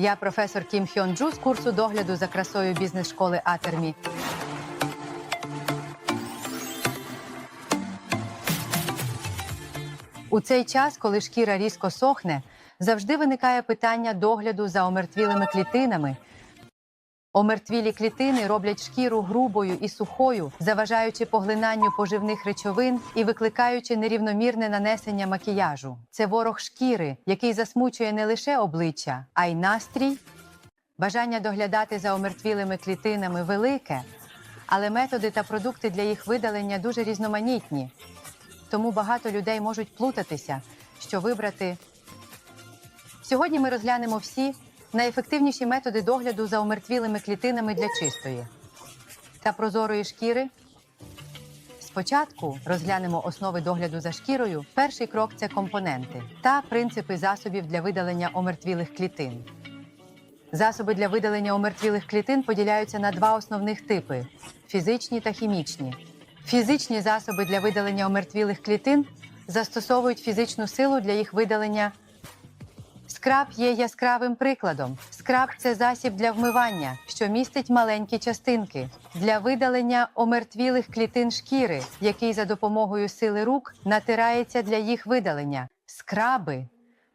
Я професор Кім Хьон Джу з курсу догляду за красою бізнес-школи Атермі. У цей час, коли шкіра різко сохне, завжди виникає питання догляду за омертвілими клітинами. Омертвілі клітини роблять шкіру грубою і сухою, заважаючи поглинанню поживних речовин і викликаючи нерівномірне нанесення макіяжу. Це ворог шкіри, який засмучує не лише обличчя, а й настрій. Бажання доглядати за омертвілими клітинами велике, але методи та продукти для їх видалення дуже різноманітні. Тому багато людей можуть плутатися, що вибрати. Сьогодні ми розглянемо всі найефективніші методи догляду за омертвілими клітинами для чистої та прозорої шкіри. Спочатку розглянемо основи догляду за шкірою. Перший крок це компоненти та принципи засобів для видалення омертвілих клітин. Засоби для видалення омертвілих клітин поділяються на два основних типи фізичні та хімічні. Фізичні засоби для видалення омертвілих клітин застосовують фізичну силу для їх видалення. Скраб є яскравим прикладом. Скраб це засіб для вмивання, що містить маленькі частинки для видалення омертвілих клітин шкіри, який за допомогою сили рук натирається для їх видалення. Скраби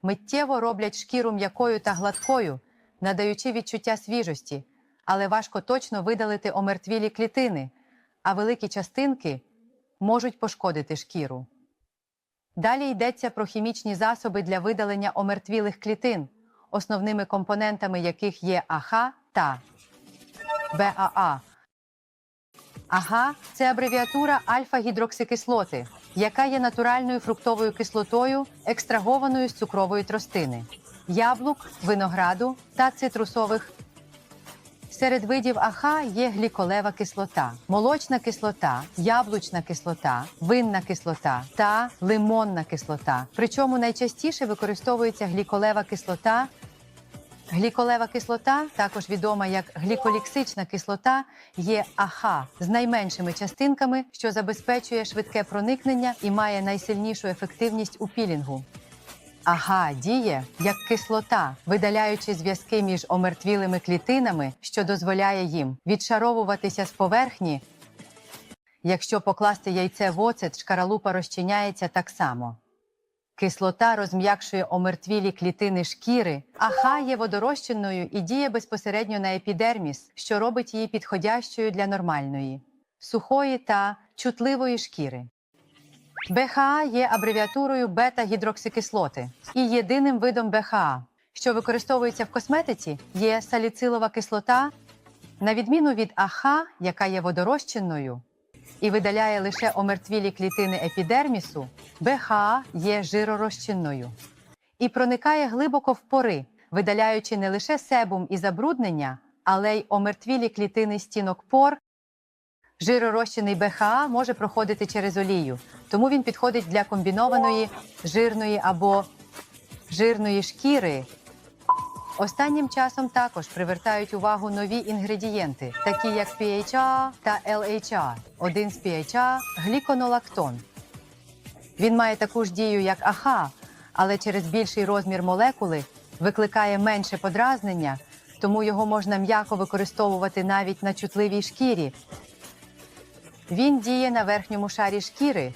миттєво роблять шкіру м'якою та гладкою, надаючи відчуття свіжості, але важко точно видалити омертвілі клітини, а великі частинки можуть пошкодити шкіру. Далі йдеться про хімічні засоби для видалення омертвілих клітин, основними компонентами яких є АХ та БАА. АГА – це абревіатура альфа-гідроксикислоти, яка є натуральною фруктовою кислотою, екстрагованою з цукрової тростини, яблук, винограду та цитрусових Серед видів АХ є гліколева кислота, молочна кислота, яблучна кислота, винна кислота та лимонна кислота. Причому найчастіше використовується гліколева кислота. Гліколева кислота, також відома як гліколіксична кислота, є АХ з найменшими частинками, що забезпечує швидке проникнення і має найсильнішу ефективність у пілінгу. Ага, діє як кислота, видаляючи зв'язки між омертвілими клітинами, що дозволяє їм відшаровуватися з поверхні. Якщо покласти яйце в оцет, шкаралупа розчиняється так само. Кислота розм'якшує омертвілі клітини шкіри, аха є водорозчинною і діє безпосередньо на епідерміс, що робить її підходящою для нормальної, сухої та чутливої шкіри. БХА є абревіатурою бета-гідроксикислоти і єдиним видом БХА, що використовується в косметиці, є саліцилова кислота, на відміну від АХ, яка є водорозчинною і видаляє лише омертвілі клітини епідермісу, БХА є жиророзчинною і проникає глибоко в пори, видаляючи не лише себум і забруднення, але й омертвілі клітини стінок пор. Жиророзчинний БХА може проходити через олію, тому він підходить для комбінованої жирної або жирної шкіри. Останнім часом також привертають увагу нові інгредієнти, такі як PHA та LHA. Один з PHA – гліконолактон. Він має таку ж дію, як АХА, але через більший розмір молекули викликає менше подразнення, тому його можна м'яко використовувати навіть на чутливій шкірі. Він діє на верхньому шарі шкіри,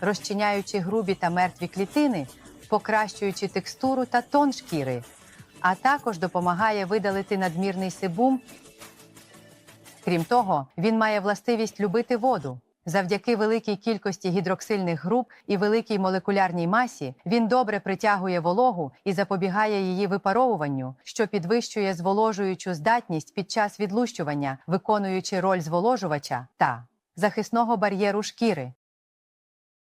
розчиняючи грубі та мертві клітини, покращуючи текстуру та тон шкіри, а також допомагає видалити надмірний себум. Крім того, він має властивість любити воду. Завдяки великій кількості гідроксильних груп і великій молекулярній масі він добре притягує вологу і запобігає її випаровуванню, що підвищує зволожуючу здатність під час відлущування, виконуючи роль зволожувача та захисного бар'єру шкіри.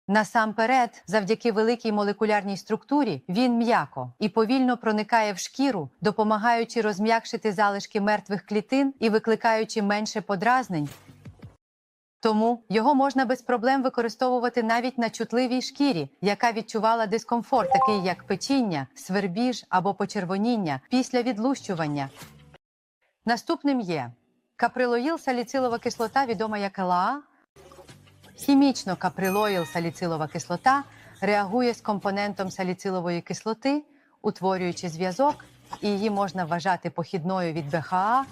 Насамперед, завдяки великій молекулярній структурі, він м'яко і повільно проникає в шкіру, допомагаючи розм'якшити залишки мертвих клітин і викликаючи менше подразнень. Тому його можна без проблем використовувати навіть на чутливій шкірі, яка відчувала дискомфорт, такий як печіння, свербіж або почервоніння після відлущування. Наступним є каприлоїл саліцилова кислота, відома як ЛАА, Хімічно каприлоїл саліцилова кислота реагує з компонентом саліцилової кислоти, утворюючи зв'язок і її можна вважати похідною від БХА.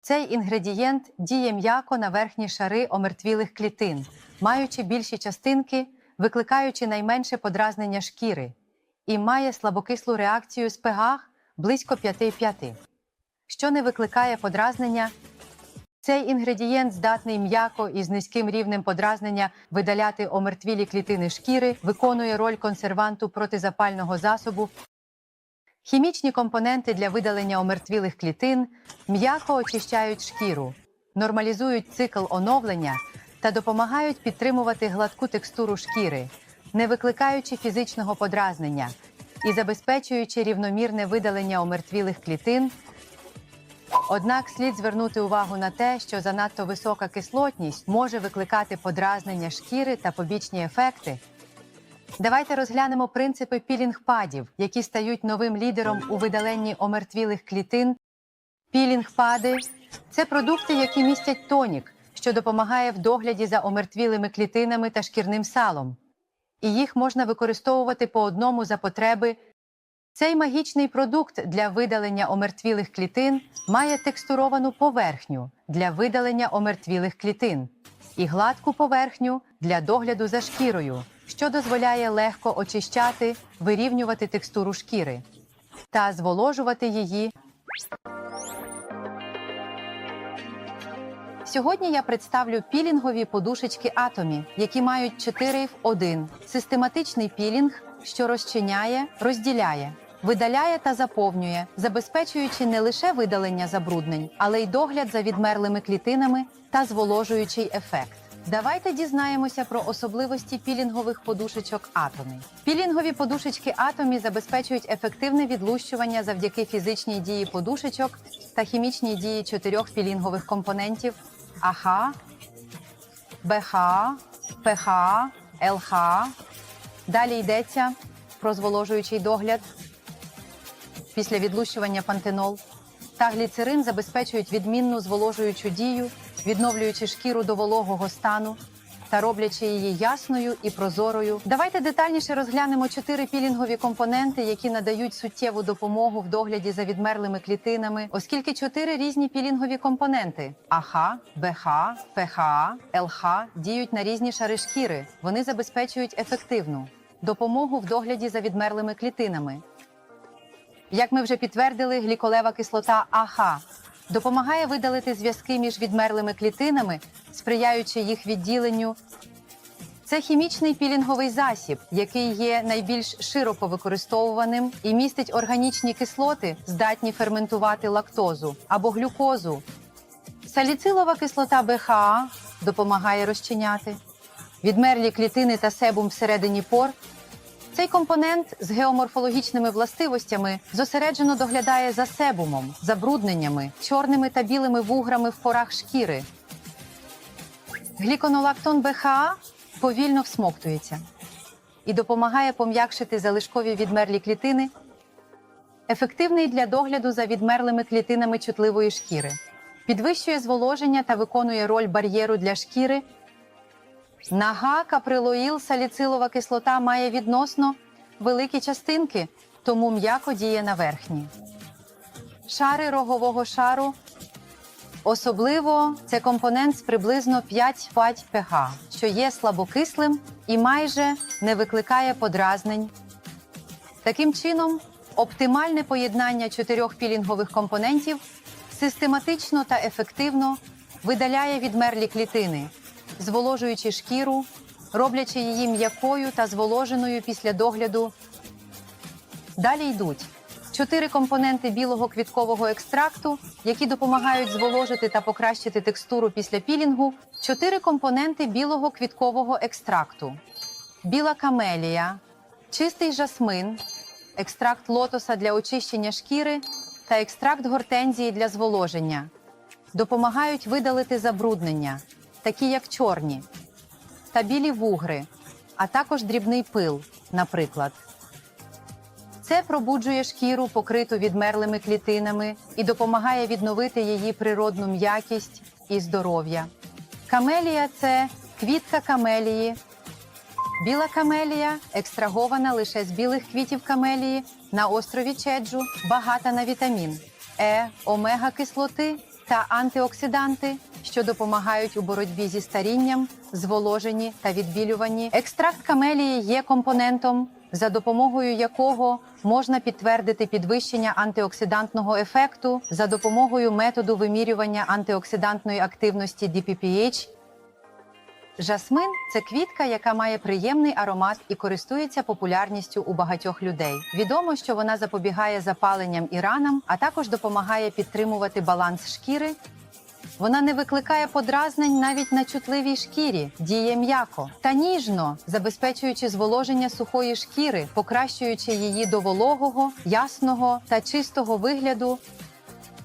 Цей інгредієнт діє м'яко на верхні шари омертвілих клітин, маючи більші частинки, викликаючи найменше подразнення шкіри, і має слабокислу реакцію з pH близько 5,5, що не викликає подразнення. Цей інгредієнт здатний м'яко і з низьким рівнем подразнення видаляти омертвілі клітини шкіри, виконує роль консерванту протизапального засобу. Хімічні компоненти для видалення омертвілих клітин м'яко очищають шкіру, нормалізують цикл оновлення та допомагають підтримувати гладку текстуру шкіри, не викликаючи фізичного подразнення і забезпечуючи рівномірне видалення омертвілих клітин. Однак слід звернути увагу на те, що занадто висока кислотність може викликати подразнення шкіри та побічні ефекти. Давайте розглянемо принципи пілінг-падів, які стають новим лідером у видаленні омертвілих клітин. Пілінг-пади – це продукти, які містять тонік, що допомагає в догляді за омертвілими клітинами та шкірним салом. І їх можна використовувати по одному за потреби. Цей магічний продукт для видалення омертвілих клітин має текстуровану поверхню для видалення омертвілих клітин і гладку поверхню для догляду за шкірою, що дозволяє легко очищати, вирівнювати текстуру шкіри та зволожувати її. Сьогодні я представлю пілінгові подушечки Атомі, які мають 4 в 1. Систематичний пілінг, що розчиняє, розділяє, видаляє та заповнює, забезпечуючи не лише видалення забруднень, але й догляд за відмерлими клітинами та зволожуючий ефект. Давайте дізнаємося про особливості пілінгових подушечок Атомі. Пілінгові подушечки Атомі забезпечують ефективне відлущування завдяки фізичній дії подушечок та хімічній дії чотирьох пілінгових компонентів АХ, БХ, ПХ, ЛХ. Далі йдеться про зволожуючий догляд. Після відлущування пантенол та гліцерин забезпечують відмінну зволожуючу дію, відновлюючи шкіру до вологого стану та роблячи її ясною і прозорою. Давайте детальніше розглянемо чотири пілінгові компоненти, які надають суттєву допомогу в догляді за відмерлими клітинами, оскільки чотири різні пілінгові компоненти АХ, БХ, ПХ, ЛХ діють на різні шари шкіри. Вони забезпечують ефективну допомогу в догляді за відмерлими клітинами. Як ми вже підтвердили, гліколева кислота АХ допомагає видалити зв'язки між відмерлими клітинами, сприяючи їх відділенню. Це хімічний пілінговий засіб, який є найбільш широко використовуваним і містить органічні кислоти, здатні ферментувати лактозу або глюкозу. Саліцилова кислота БХА допомагає розчиняти відмерлі клітини та себум всередині пор. Цей компонент з геоморфологічними властивостями зосереджено доглядає за себумом, забрудненнями, чорними та білими вуграми в порах шкіри. Гліконолактон БХА повільно всмоктується і допомагає пом'якшити залишкові відмерлі клітини, ефективний для догляду за відмерлими клітинами чутливої шкіри, підвищує зволоження та виконує роль бар'єру для шкіри. Нага каприлоїл саліцилова кислота має відносно великі частинки, тому м'яко діє на верхні. Шари рогового шару. Особливо це компонент з приблизно 5 5 pH, що є слабокислим і майже не викликає подразнень. Таким чином, оптимальне поєднання чотирьох пілінгових компонентів систематично та ефективно видаляє відмерлі клітини, зволожуючи шкіру, роблячи її м'якою та зволоженою після догляду. Далі йдуть чотири компоненти білого квіткового екстракту, які допомагають зволожити та покращити текстуру після пілінгу, чотири компоненти білого квіткового екстракту, біла камелія, чистий жасмин, екстракт лотоса для очищення шкіри та екстракт гортензії для зволоження. Допомагають видалити забруднення, такі як чорні та білі вугри, а також дрібний пил, наприклад. Це пробуджує шкіру, покриту відмерлими клітинами, і допомагає відновити її природну м'якість і здоров'я. Камелія це квітка камелії, Біла камелія екстрагована лише з білих квітів камелії на острові Чеджу, багата на вітамін Е, омега-кислоти та антиоксиданти, що допомагають у боротьбі зі старінням, зволоженні та відбілюванні. Екстракт камелії є компонентом, за допомогою якого можна підтвердити підвищення антиоксидантного ефекту за допомогою методу вимірювання антиоксидантної активності DPPH Жасмин це квітка, яка має приємний аромат і користується популярністю у багатьох людей. Відомо, що вона запобігає запаленням і ранам, а також допомагає підтримувати баланс шкіри. Вона не викликає подразнень навіть на чутливій шкірі, діє м'яко та ніжно, забезпечуючи зволоження сухої шкіри, покращуючи її до вологого, ясного та чистого вигляду.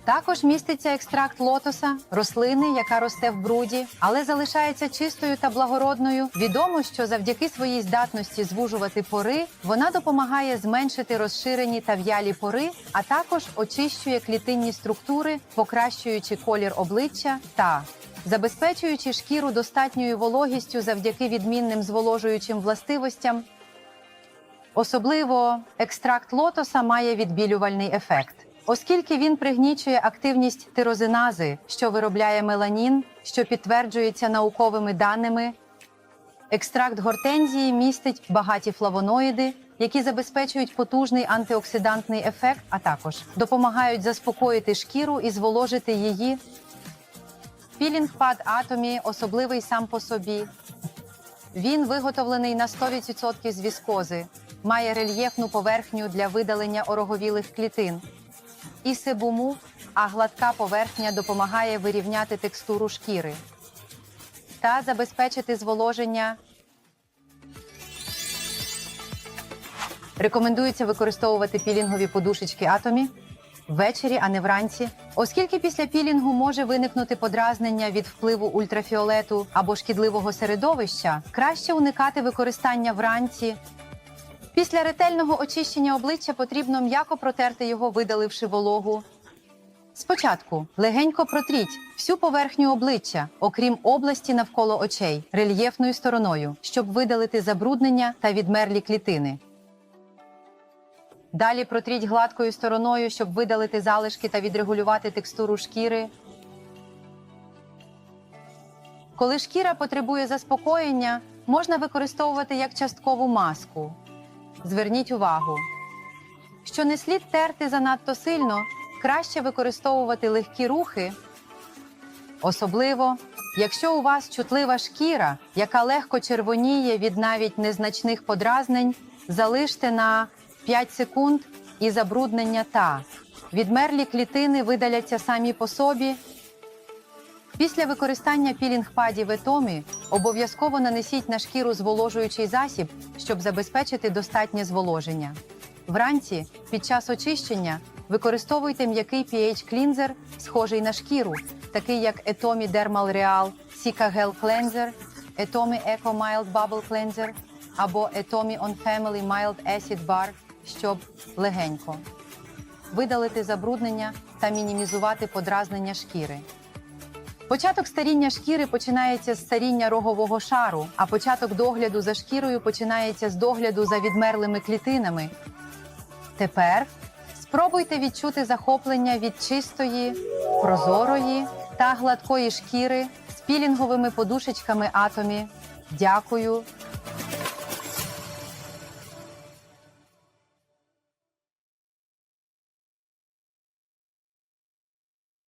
Також міститься екстракт лотоса, рослини, яка росте в бруді, але залишається чистою та благородною. Відомо, що завдяки своїй здатності звужувати пори вона допомагає зменшити розширені та в'ялі пори, а також очищує клітинні структури, покращуючи колір обличчя та забезпечуючи шкіру достатньою вологістю завдяки відмінним зволожуючим властивостям. Особливо екстракт лотоса має відбілювальний ефект, оскільки він пригнічує активність тирозинази, що виробляє меланін, що підтверджується науковими даними. Екстракт гортензії містить багаті флавоноїди, які забезпечують потужний антиоксидантний ефект, а також допомагають заспокоїти шкіру і зволожити її. Пілінг пад атомі особливий сам по собі. Він виготовлений на 100% з віскози, має рельєфну поверхню для видалення ороговілих клітин. І себуму, а гладка поверхня допомагає вирівняти текстуру шкіри та забезпечити зволоження. Рекомендується використовувати пілінгові подушечки атомі ввечері, а не вранці, оскільки після пілінгу може виникнути подразнення від впливу ультрафіолету або шкідливого середовища, краще уникати використання вранці. Після ретельного очищення обличчя потрібно м'яко протерти його, видаливши вологу. Спочатку легенько протріть всю поверхню обличчя, окрім області навколо очей, рельєфною стороною, щоб видалити забруднення та відмерлі клітини. Далі протріть гладкою стороною, щоб видалити залишки та відрегулювати текстуру шкіри. Коли шкіра потребує заспокоєння, можна використовувати як часткову маску. Зверніть увагу, що не слід терти занадто сильно, краще використовувати легкі рухи. Особливо, якщо у вас чутлива шкіра, яка легко червоніє від навіть незначних подразнень, залиште на 5 секунд і забруднення та відмерлі клітини видаляться самі по собі. Після використання пілінг-падів етомі обов'язково нанесіть на шкіру зволожуючий засіб, щоб забезпечити достатнє зволоження. Вранці, під час очищення, використовуйте м'який pH-клінзер, схожий на шкіру, такий як Etomi Dermal Real Sika Gel Cleanser, Etomi Eco Mild Bubble Cleanser або Etomi On Family Mild Acid Bar, щоб легенько видалити забруднення та мінімізувати подразнення шкіри. Початок старіння шкіри починається з старіння рогового шару, а початок догляду за шкірою починається з догляду за відмерлими клітинами. Тепер спробуйте відчути захоплення від чистої, прозорої та гладкої шкіри з пілінговими подушечками атомі. Дякую